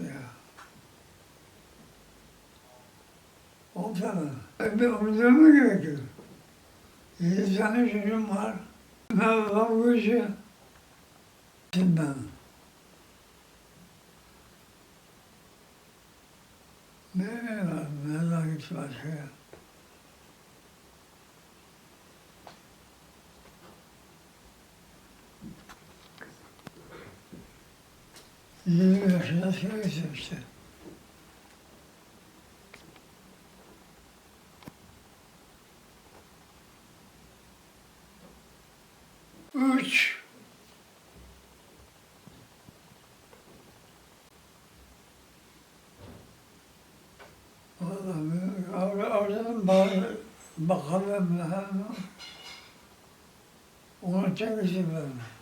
ya. On tane. Ben umuduma gerek yok. Yedi tane çocuğum var. Ben bu işi bilmem. Ne var? Ne var? Ne var? 20 yaşında askere gitmişti. Üç. Orada, orada bakalım. Onu çekeceğim ben.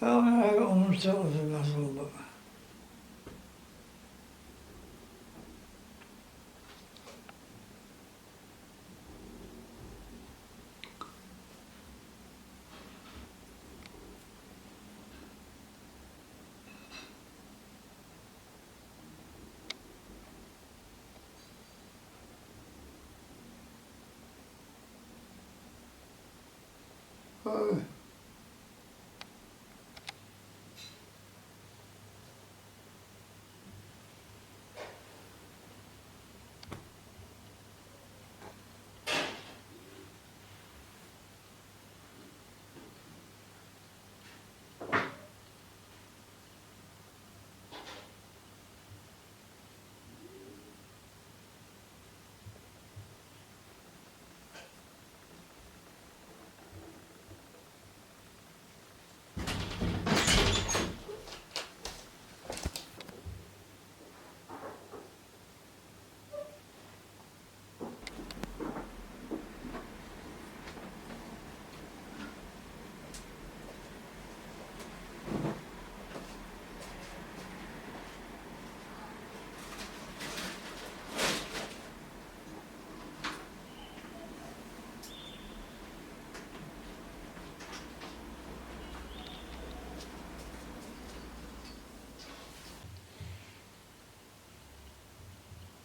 Ja, onu çalışır nasıl oldu? Oh.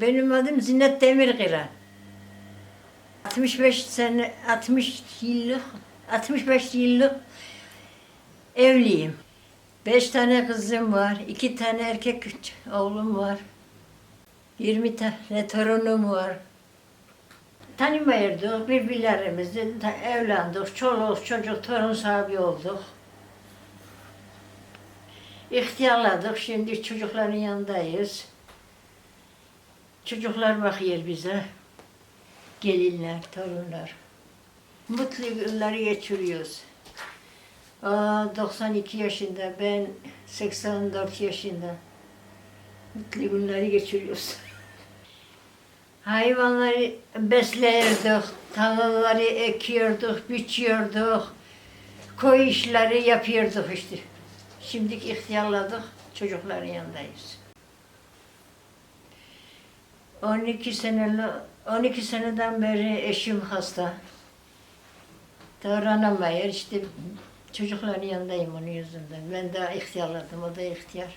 Benim adım Zinnet Demirkıran. 65 sene, 60 yıllık, 65 yıllık evliyim. Beş tane kızım var, iki tane erkek oğlum var. 20 tane torunum var. Tanımayırdık birbirlerimizi, evlendik, çoluk çocuk torun sahibi olduk. İhtiyarladık, şimdi çocukların yanındayız. Çocuklar bakıyor bize. Gelinler, torunlar. Mutlu günleri geçiriyoruz. Aa, 92 yaşında, ben 84 yaşında. Mutlu günleri geçiriyoruz. Hayvanları besleyirdik, tarlaları ekiyorduk, biçiyorduk. Koy işleri yapıyorduk işte. Şimdi ihtiyarladık, çocukların yanındayız. 12 seneli 12 seneden beri eşim hasta. Davranamıyor işte çocukların yanındayım onun yüzünden. Ben daha ihtiyarladım, o da ihtiyar.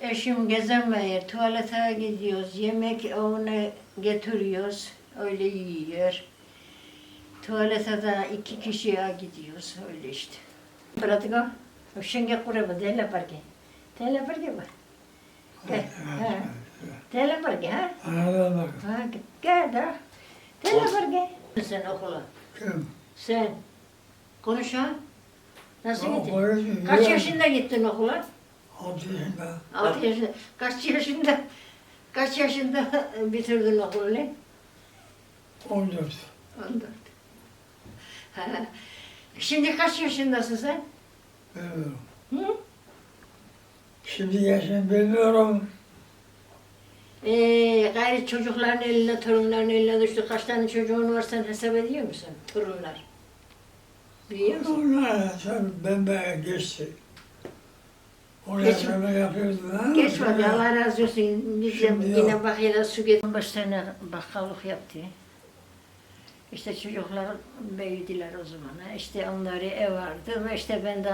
Eşim gezemiyor, tuvalete gidiyoruz, yemek onu getiriyoruz, öyle yiyor. Tuvalete de iki kişiye gidiyoruz, öyle işte. Pratica, scende kuraba, della perché? Della perché va? Gel, ha. Della perché, ha? Arada bak. Ha, gel de. Perché? Sen okula. Kim? Sen. Konuş ha. Nasıl gittin? konuş- Kaç ya. yaşında gittin okula? Altı yaşında. Altı yaşında. Kaç yaşında? Kaç yaşında bitirdin okulu? lan? On dört. On dört. Ha. Şimdi kaç yaşındasın sen? Bilmiyorum. Hı? Şimdi yaşım bilmiyorum. Ee, gayri çocukların eline, torunların eline düştü. Kaç tane çocuğun var sen hesap ediyor musun? Torunlar. Biliyor musun? Onlar sen ben geçti. O Geç- yaşamı yapıyordun ha? Geçmedi Allah razı olsun. Biz de Şimdi yine yok. bakıyla su getirdik. Beş sene bakkallık yaptı. İşte çocuklar büyüdüler o zaman. İşte onları ev vardı ve işte ben de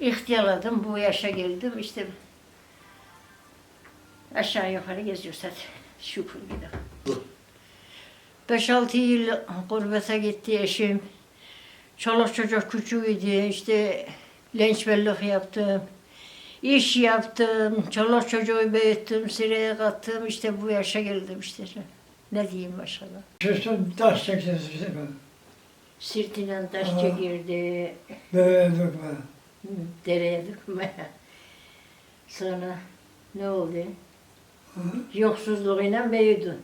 ihtiyarladım. Bu yaşa geldim. İşte aşağı yukarı geziyoruz hadi. Şükür gidelim. Beş altı yıl gurbete gitti eşim. Çoluk çocuk küçüğüydü. İşte Lençbelluk yaptım. İş yaptım. Çoluk çocuğu büyüttüm. Sireye kattım. İşte bu yaşa geldim işte. Ne diyeyim maşallah. Çeşitli taş çekeceğiz işte ben. Sırtıyla taş Aa. çekirdi. Böyle dökme. Dereye dökme. Sonra ne oldu? Hı? Yoksuzluğuyla büyüdü.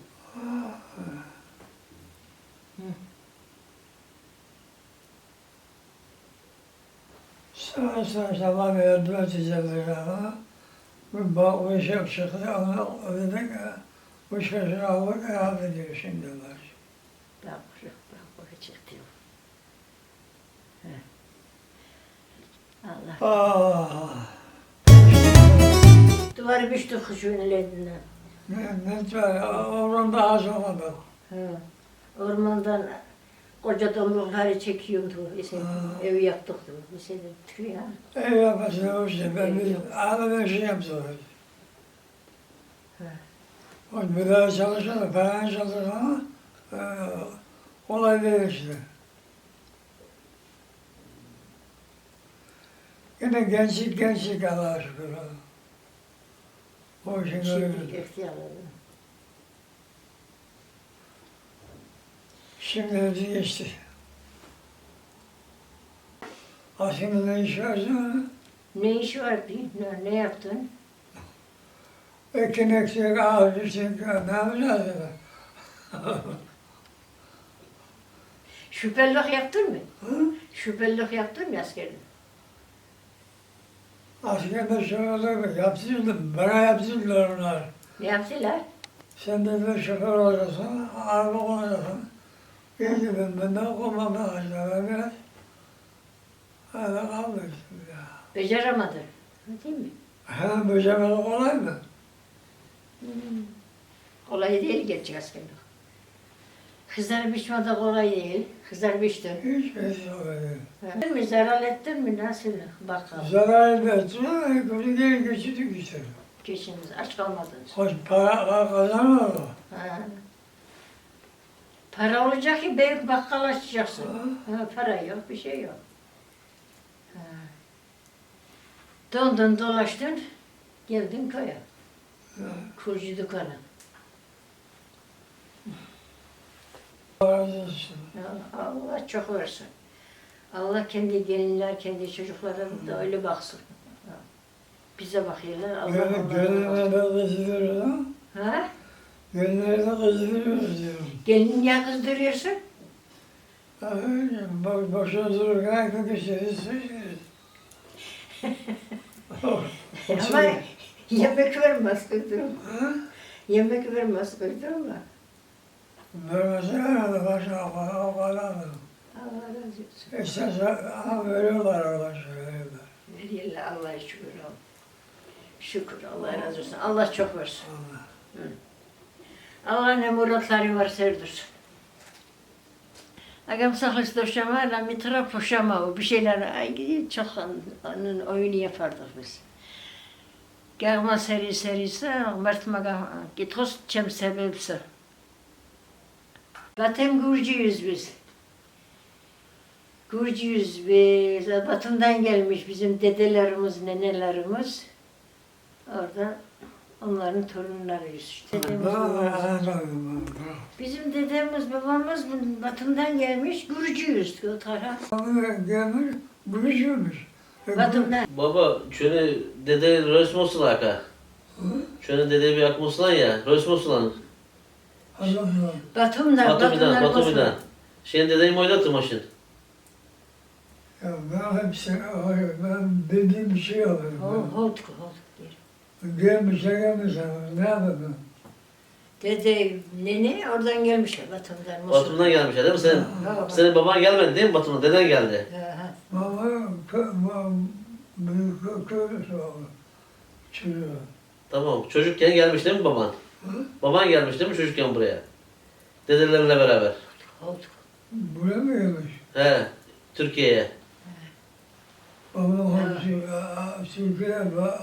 Sonra sonra sabah yardım edeceğiz ama bu bak o işe çıktı onu dedik bu çocuğu aldık herhalde diyor şimdi var. Bak, bak, bak çıktı. He. Allah. Ah. Duvarı düştü kuşun elinden. Ne, ne var oranda az olmadı. He. Ormandan koca domrukları çekiyordu. Ha. evi yaktık da. Mesela tüy ya. Ev yapması o işte ben bir ağabey şey yaptım. O bir daha çalışıyor, falan çalışıyor ama e, olay değil işte. Yine gençlik gençlik Allah'a şükür. Öyle. Şimdi ihtiyarladım. Şimdi de geçti. Aslında ne iş varsa Ne iş vardı? Ne, ne yaptın? ekin eksik, ağaç ne yapacağız ya? Şüphelilik yaptın mı? Hı? Şüphelilik yaptın mı askerde? Askerde şöyle olur, yapsınlar, bana yapsınlar onlar. Ne yaptılar? Sen de bir şoför olacaksın, araba olacaksın. Ki ben, de okumam lazım biraz. Kaldık şimdi ya. Beceremadın. Değil mi? Hem böcemeli kolay mı? Kolay değil gerçek askerlik. Kızlar biçme de kolay değil. Kızlar biçtin. Hiç şey yok öyle. Ettin mi? Zarar ettin mi? Nasıl? Bakalım. Zarar etmezsin, bunu geri geçirdik işte. Geçiniz. Aç kalmadınız. Hoş para kazanmadı. Ha. Para olacak ki büyük bakkal açacaksın. Ha, para yok, bir şey yok. Ha. Dondun dolaştın, geldin köye. Kurcu dükkanı. Para olsun. Ya Allah çok versin. Allah kendi gelinler, kendi çocuklara da öyle baksın. Bize bakıyorlar, Allah gönüllerde baksın. kızdırıyoruz ha. Ha? Gönüllerde kızdırıyoruz diyorum. Gelin niye kızdırıyorsun? Ha, öyle. Boş, boşuna dururken ayakta geçeriz, sıçrarız. Ama yemek vermez kızdırma. Yemek vermez kızdırma. Vermesi herhalde başka o kadar? Allah razı olsun. İsterse ha, veriyorlar orada şey veriyorlar. Allah'a şükür ol. Şükür Allah razı olsun. Allah çok versin. Allah. Allah ne muratları var serdirsin. Agam doşama, la mitra poşama bir şeyler ay çok onun oyunu yapardık biz. Gağma seri serisi, Mert maga gitros çem sebepsi. Zaten Gürcüyüz biz. Gürcüyüz biz. Batım'dan gelmiş bizim dedelerimiz, nenelerimiz. Orada onların torunlarıyız işte. Dedemiz, babamız. Bizim dedemiz, babamız bu Batım'dan gelmiş, Gürcüyüz o taraf. Gelmiş, bu işiymiş. E, Batım'dan. Baba şöyle dede resmosulaka. Şöyle dede bir akmosulan ya. Resmosulan. Allah'ım. Batım'dan, Batumi'den, Batım'dan. Batumi'den. Şeyin dedeyim oynattı maşın. Ya ben hepsi, ben bildiğim bir şey alıyorum. Hold, hold, hold. Gelmişse gelmişse ne yapayım? Dede, nene oradan gelmişler Batım'dan. Musul. Batum'dan gelmişler değil mi? Senin, Ha, senin baban gelmedi değil mi Batum'dan? Deden geldi. ha, ha. Baba, büyük kö, köylüsü oldu. Tamam. Çocukken gelmiş değil mi baban? Baban gelmiş değil mi çocukken buraya? Dedelerinle beraber. Buraya mı gelmiş? He. Türkiye'ye. Babam hepsi Türkiye'ye,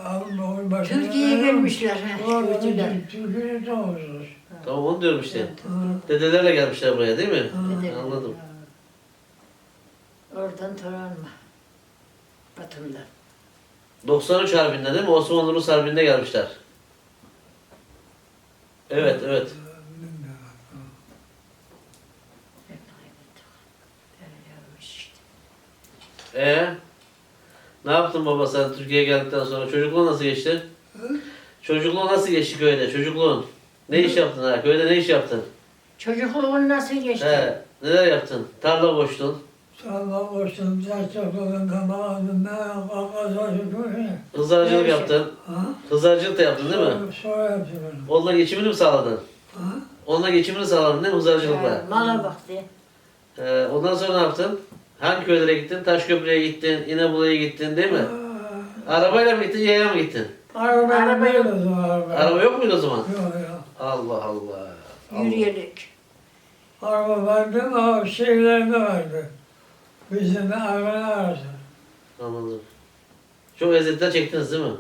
abim onun başına. Türkiye'ye gelmişler. ha, Orada Gürcüler. Türkiye'ye tanışmış. Tamam onu diyorum işte. Dedelerle gelmişler buraya değil mi? Dede- Anladım. Oradan Toranma. Batım'dan. 93 Harbi'nde değil mi? Osmanlı Rus Harbi'nde gelmişler. Evet, evet. Ee, ne yaptın baba sen Türkiye'ye geldikten sonra? Çocukluğun nasıl geçti? Çocukluğun nasıl geçti köyde? Çocukluğun. Ne iş yaptın ha? Köyde ne iş yaptın? Çocukluğun nasıl geçti? He, neler yaptın? Tarla boştun. Olsun, şükür. Hızarcılık işi? yaptın. Ha? Hızarcılık da yaptın değil mi? Sonra- onu. Onunla geçimini mi sağladın? Ha? Onunla geçimini sağladın değil mi hızarcılıkla? mala bak diye. Ee, ondan sonra ne yaptın? Hangi köylere gittin? Taşköprü'ye gittin, İnebolu'ya gittin değil mi? Arabayla mı gittin, yaya mı gittin? Araba Araba yok. Araba. Araba yok muydu o zaman? Yok yok. Allah Allah. Allah. Yürüyelik. Araba vardı ama şehirlerde vardı. Bizim de araba arası. Anladım. Çok eziyetler çektiniz değil mi?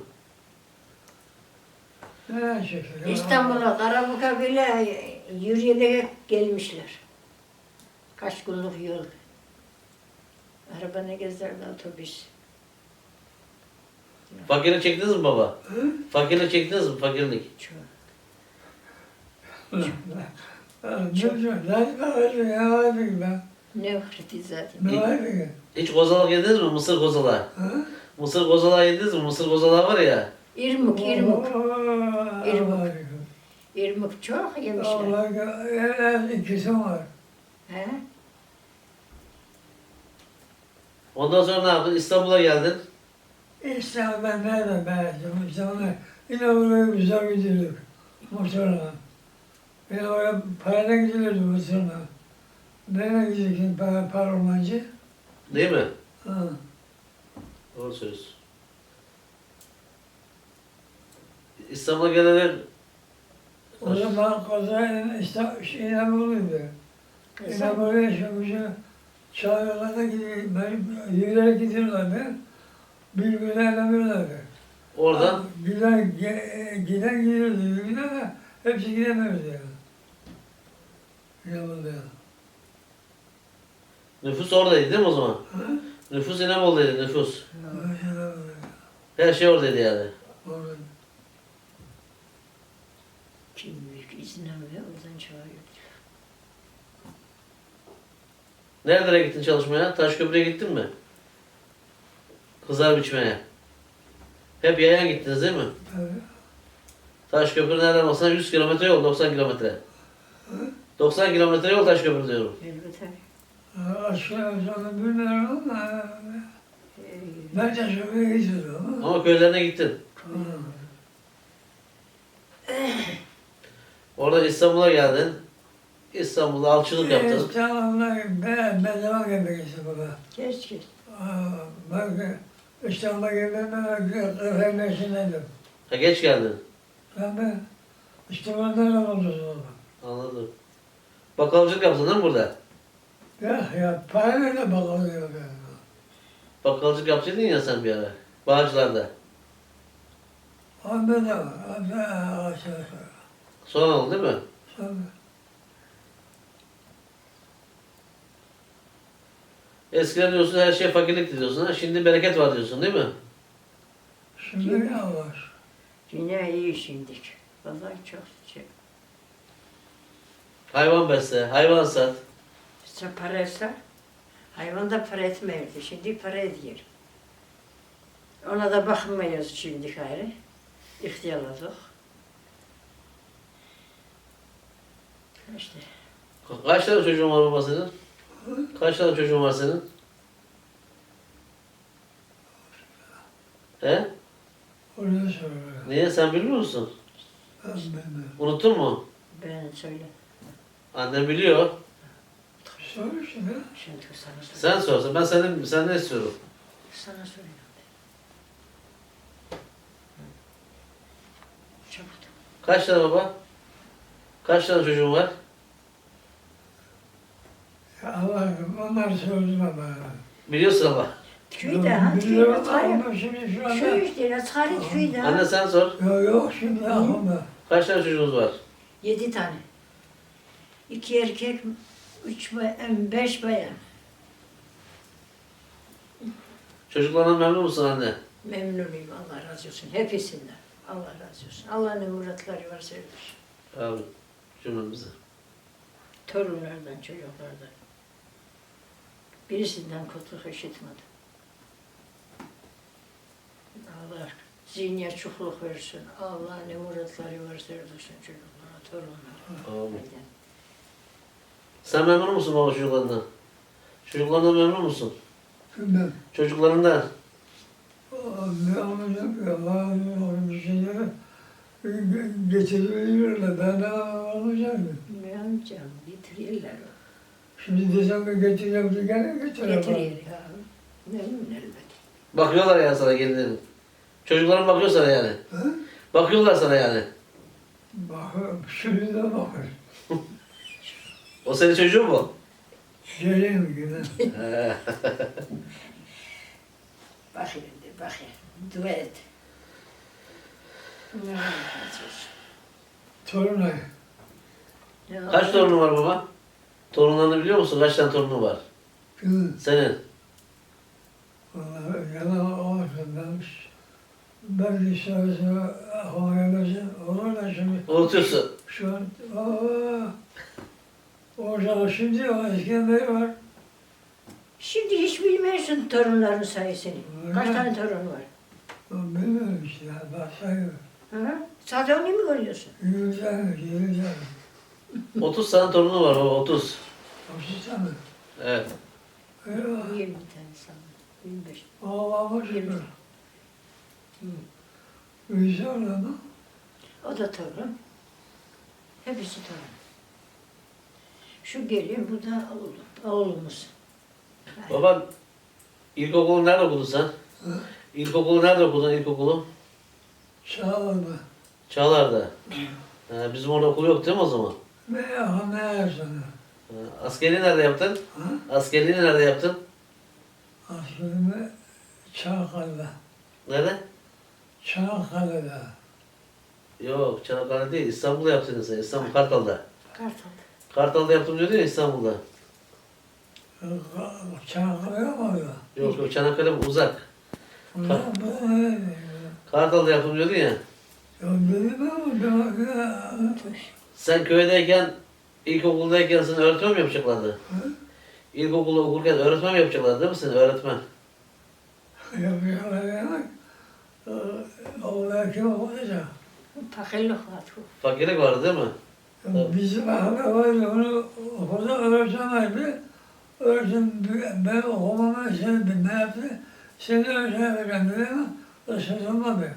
Ne şekil. İstanbul'a, Karabuk'a bile yürüyerek gelmişler. Kaç günlük yol. Araba ne gezerdi otobüs. Fakirlik çektiniz mi baba? Hı? Fakirlik çektiniz mi? Fakirlik. Çok. Ne diyor? Ne vardı ya vardı ben. Ne vardı zaten. Ne vardı ki? Hiç kozalak yediniz mi? Mısır kozalağı. Ha? Mısır kozalağı yediniz mi? Mısır kozalağı var ya. İrmik, irmik. İrmik. İrmik çok yemişler. Allah en az ikisi var. He? Ondan sonra ne yaptın? İstanbul'a geldin. İşte ben nerede beğendim? Onu yine oraya güzel gidiyorduk. Motorla. Yine oraya parayla gidiyorduk motorla. Nereye gidiyorsun para, para olmayınca? Değil mi? Ha. Doğru söylüyorsun. İstanbul'a gelene O zaman koza işte şeyine buluydu. Yine buraya şu gücü çağırıyorlardı gidiyor. Ben yürüyerek gidiyorlardı. Bir gün eylemiyorlardı. oradan Giden, giden gidiyordu. Giden de hepsi gidemiyordu yani. Ya. Nüfus oradaydı değil mi o zaman? Ha? Nüfus İnebolu'daydı nüfus. Her şey oradaydı yani. ya. Orada. Kim büyük izin alıyor, oradan çağırıyor. Nerelere gittin çalışmaya? Taşköprü'ye gittin mi? Kızar biçmeye. Hep yayan gittiniz değil mi? Tabii. Taşköprü nereden olsa 100 kilometre yol, 90 kilometre. 90 kilometre yol Taşköprü diyorum. Elbette. Yukarı bilmiyorum ama Ee, ben de şöyle gidiyorum ama. Köylerine gittin. Oradan İstanbul'a geldin. İstanbul'da alçılık yaptın. İstanbul'da ben bedava gelmek istedim baba. Geç geç. Aa, Bak İstanbul'a gelmem ben kafenin içindeydim. Ha, geç geldin. Ben ben İstanbul'da ne oldu sonra? Anladım. Bakkalcılık yaptın değil mi burada? Ya ya parayla da bağlıyor yani. Bakkalcılık yapsaydın ya sen bir ara. Bağcılar'da. Onda da var. Onda aşağı yukarı. Sonra oldu değil mi? Sonra Eskiden diyorsun her şey fakirlik diyorsun ha. Şimdi bereket var diyorsun değil mi? şimdi ne var? Yine iyi şimdik. Vallahi çok şey. Hayvan besle, hayvan sat. Sen para etsen, hayvan da para etmiyordu. Şimdi para ediyor. Ona da bakmıyoruz şimdi gayrı. İhtiyarladık. İşte Ka- Kaç tane çocuğun var baba senin? Kaç tane çocuğun var senin? He? Onu söyle. Niye? Sen bilmiyor musun? Ben bilmem. Unuttun mu? ben söyle. Annem biliyor. Sor işte. Şimdi sana söyle. Sen sorsan. Ben senden, senden istiyorum. Sana söyle. Çabuk. Kaç tane baba? Kaç tane çocuğun var? Ya Allah'ım onlar söyleme bana. Biliyorsun ama. Köyde ha, Biliyorum köyde var ya. ama şimdi şu anda. Köy işte, Nazaret köyde Anne ha. sen sor. Yok yok şimdi aklımda. Kaç tane çocuğunuz var? Yedi tane. İki erkek, üç bayan, beş bayan. Çocuklarından memnun musun anne? Memnunuyum Allah razı olsun. Hepsinden. Allah razı olsun. Allah ne muratları varsa erdir. Abi cümlemize. Torunlardan, çocuklardan. Birisinden kötülük işitmedim. Allah zihniye çokluk versin. Allah ne muratları varsa erdirsin çocuklara, torunlara. Amin. Sen memnun musun baba çocuklarından? Çocuklarından memnun musun? Şimdi Çocuklarından. ne anlayacağım ki Allah'ın bir şeyleri getiriyorlar. Ben ne anlayacağım ki? Ne yapacağım? Getiriyorlar. Şimdi desem ki getireceğim ki gene getirir. Getiriyor ha. Memnun elbet. Bakıyorlar ya sana gelin. Çocukların bakıyor sana yani. Ha? Bakıyorlar sana yani. Bakın, şimdi de bakın. O senin çocuğun mu? Yine. He. Bak şimdi, bak ya. Dua et. Torunay. Ya Kaç torunun var baba? Torunlarını biliyor musun? Kaç tane torunun var? Kızım. Senin. Vallahi yalan olmasın demiş. Ben de sırasına aklıma gelmesin. Olur da şimdi Unutuyorsun. şu an aa, o zaman şimdi o eskiden var. Şimdi hiç bilmiyorsun torunların sayısını. Kaç Öyle. tane torun var? Ben bilmiyorum işte. ya, Baksayım. Hı? Sadece onu mu görüyorsun? Yüzden, yüzden. 30 tane torunu var baba 30. Otuz tane. Evet. Eyvah. 20 tane sanırım. 25. Allah'a şükür. Yirmi. Yüzden ama. O da torun. Hepsi torun. Şu gelin, bu da oğlum, oğlumuz. Baban ilkokulu nerede okudun sen? Hı? İlkokulu nerede okudun ilkokulu? Çağlama. Çağlar'da. He, bizim orada okul yok değil mi o zaman? Ne yakın ne yaşanır? He, askerliği nerede yaptın? Ha? Askerliğini nerede yaptın? Askerimi Çanakkale'de. Nerede? Çanakkale'de. Yok Çanakkale değil İstanbul'da yaptın sen İstanbul Kartal'da. Kartal. Kartal'da yaptım diyordu ya İstanbul'da. Çanakkale orada? Yok yok Çanakkale uzak. Ne? Kartal'da yaptım diyordu ya. Ya Sen köydeyken, ilkokuldayken seni öğretmen mi yapacaklardı? Hı? İlkokulda okurken öğretmen mi yapacaklardı değil mi seni? Öğretmen. yapacaklar demek. Oğlan kim olacak? Fakirlik var. Fakirlik vardı değil mi? Evet. Bizim ahmet vardı onu okulda öğretemezdi. Öğretim ben okumama seni ne yaptı? Seni öğretemeyeceğim dedi ama ısıtılmadı.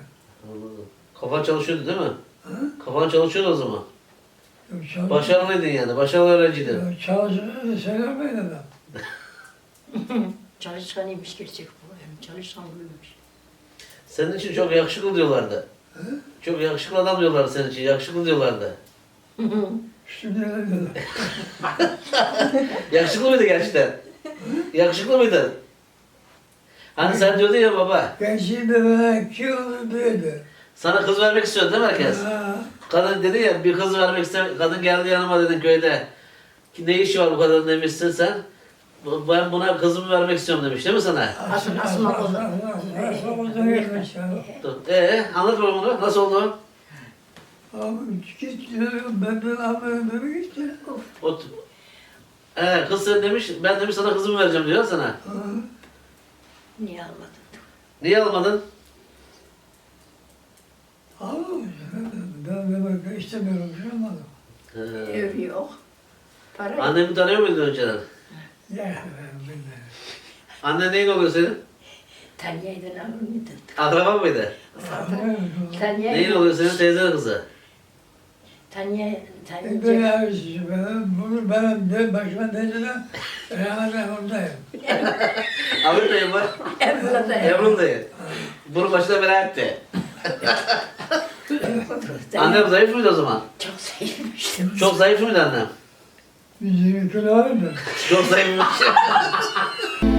Anladım. Kafan çalışıyordu değil mi? Hı? Kafan çalışıyordu o zaman. Çalış- Başarılıydın yani, başarılı öğrenciydin. yok, Çalışırdı söylemeyin adam. Çalışkanıymış gerçek bu. Hem çalışkan buymuş. Senin için çok yakışıklı diyorlardı. Hı? Çok yakışıklı adam diyorlardı senin için, yakışıklı diyorlardı. Şimdi ne dedi? Yakışıklı mıydı gerçekten? yakışıklı mıydın? Hani sen diyordun ya baba, Gençliğinde bana kim olur dedi. sana kız vermek istiyordu değil mi herkes? Ha, Kadın dedi ya, bir kız vermek ister, kadın geldi yanıma dedin köyde. Ki ne işi var bu kadının demişsin sen. Bu- Ben buna kızımı vermek istiyorum demiş değil mi sana? Asıl- asma oldu. Asma oldu gelmiş ya. Ee, anlat bana bunu, nasıl oldu? Abi git diyorum ben de abim dedi gitti. O, ee, kız sen demiş, ben demiş sana kızımı vereceğim diyor sana. Ha, Niye almadın? Niye almadın? Abi ben demek ki istemiyorum şey olmadı. Ee, Ev yok. Para yok. annemi tanıyor muydun önceden? Ya ben bilmiyorum. Annen neyin oluyor senin? Tanya'ydı alır mıydın? Akraba mıydı? Neyin Tanya, oluyor senin teyzenin kızı? Tanya, Ben Tanya, abisi ben bunu benim de başıma denizden rahmetle oradayım. Ahmet dayım var. Evladı. Evrum dayı. Bunu başına bela etti. Annem zayıf mıydı o zaman? Çok sevmiştim. Çok zayıf mıydı annem? Kilo aldı. Çok zayıfmış.